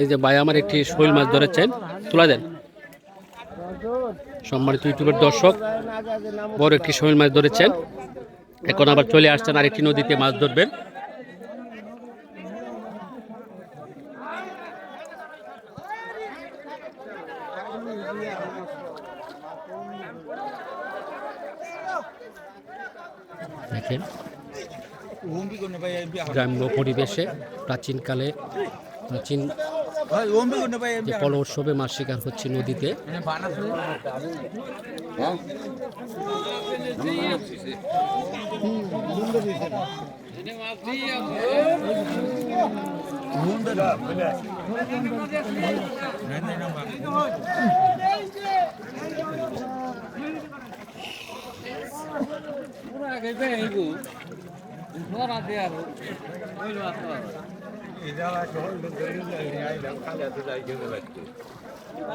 এই যে ভাই আমার একটি শৈল মাছ ধরেছেন, তুলা দেন। সম্মানিত ইউটিউবের দর্শক, বড় একটি শৈল মাছ ধরেছেন। এখন আবার চলে আসছেন আরেকটি নদীতে মাছ ধরবেন। দেখেন। গ্রাম্য পরিবেশে প্রাচীনকালে প্রাচীন যে উৎসবে মাছ শিকার হচ্ছে নদীতে।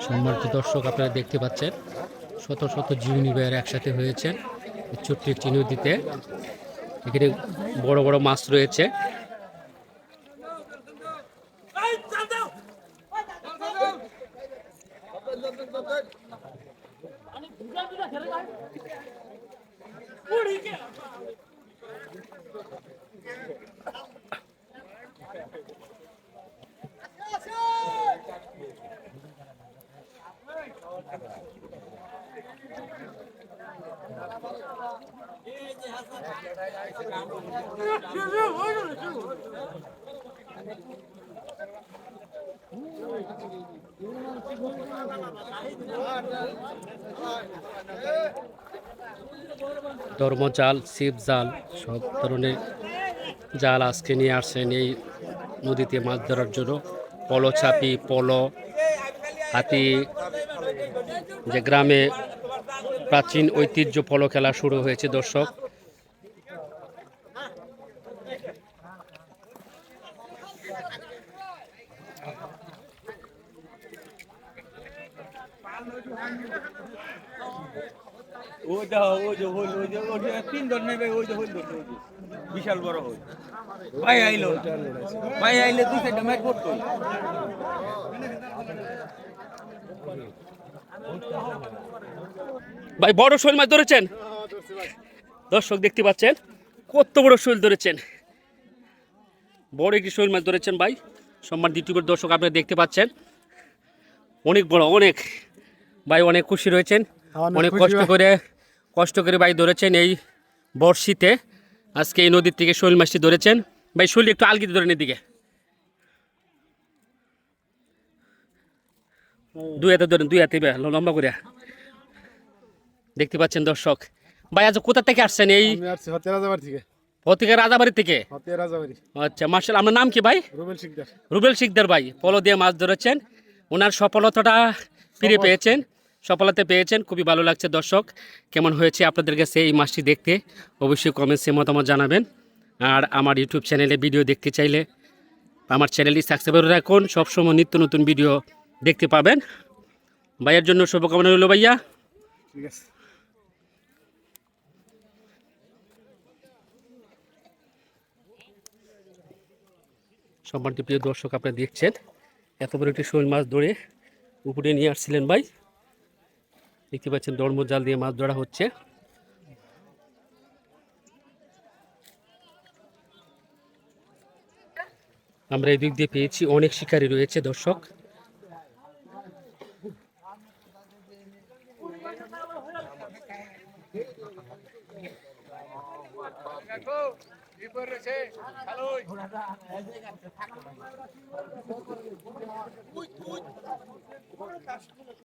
সম্মানিত দর্শক, আপনারা দেখতে পাচ্ছেন, শত শত জীবনী ভাইয়ের একসাথে হয়েছেন এই ছোট্ট একটি নদীতে। এখানে বড় বড় মাছ রয়েছে। ধর্মজাল ছিপ জাল সব ধরনের জাল আজকে নিয়ে আসছেন এই নদীতে মাছ ধরার জন্য। পলো ছাপি পলো, হাতি যে গ্রামে প্রাচীন ঐতিহ্য পলো খেলা শুরু হয়েছে, দর্শক। যে ওই যে ওই বিশাল বড় আইলো তুই সেটা ম্যাচ করতো। ভাই বড় শৈল মাছ ধরেছেন? দর্শক দেখতে পাচ্ছেন কত বড় শৈল ধরেছেন। বড় একটি শৈল মাছ ধরেছেন ভাই সম্মান ইউটিউবের দর্শক আপনারা দেখতে পাচ্ছেন। অনেক বড় অনেক। ভাই অনেক খুশি রয়েছেন অনেক অনেক কষ্ট করে কষ্ট করে ভাই ধরেছেন এই বর্ষিতে আজকে এই নদীর থেকে শৈল মাছটি ধরেছেন। ভাই শোল একটু আলগিতে ধরেন এদিকে। দুই হাতে ধরেন দুই হাতে লম্বা করে দেখতে পাচ্ছেন দর্শক। ভাই আজ কোথা থেকে আসছেন এই? থেকে। রাজাবাড়ি থেকে? আচ্ছা মার্শাল আপনার নাম কি ভাই? রুবেল শিকদার। রুবেল শিকদার ভাই পলো দিয়ে মাছ ধরেছেন। ওনার সফলতাটা ফিরে পেয়েছেন সফলতা পেয়েছেন খুবই ভালো লাগছে দর্শক। কেমন হয়েছে আপনাদের কাছে এই মাছটি দেখতে? অবশ্যই কমেন্টসে মতামত জানাবেন। আর আমার ইউটিউব চ্যানেলে ভিডিও দেখতে চাইলে আমার চ্যানেলটি সাবস্ক্রাইব রাখুন। সবসময় নিত্য নতুন ভিডিও দেখতে পাবেন। ভাইয়ের জন্য শুভকামনা রইল ভাইয়া। ঠিক আছে। সম্মানিত প্রিয় দর্শক আপনারা দেখছেন এত বড় একটি শোল মাছ ধরে উপরে নিয়ে আসছিলেন ভাই। দেখতে পাচ্ছেন দর্ম জাল দিয়ে মাছ ধরা হচ্ছে। আমরা এদিক দিয়ে পেয়েছি অনেক শিকারী রয়েছে দর্শক। দেখো বিপর রয়েছে ভালোই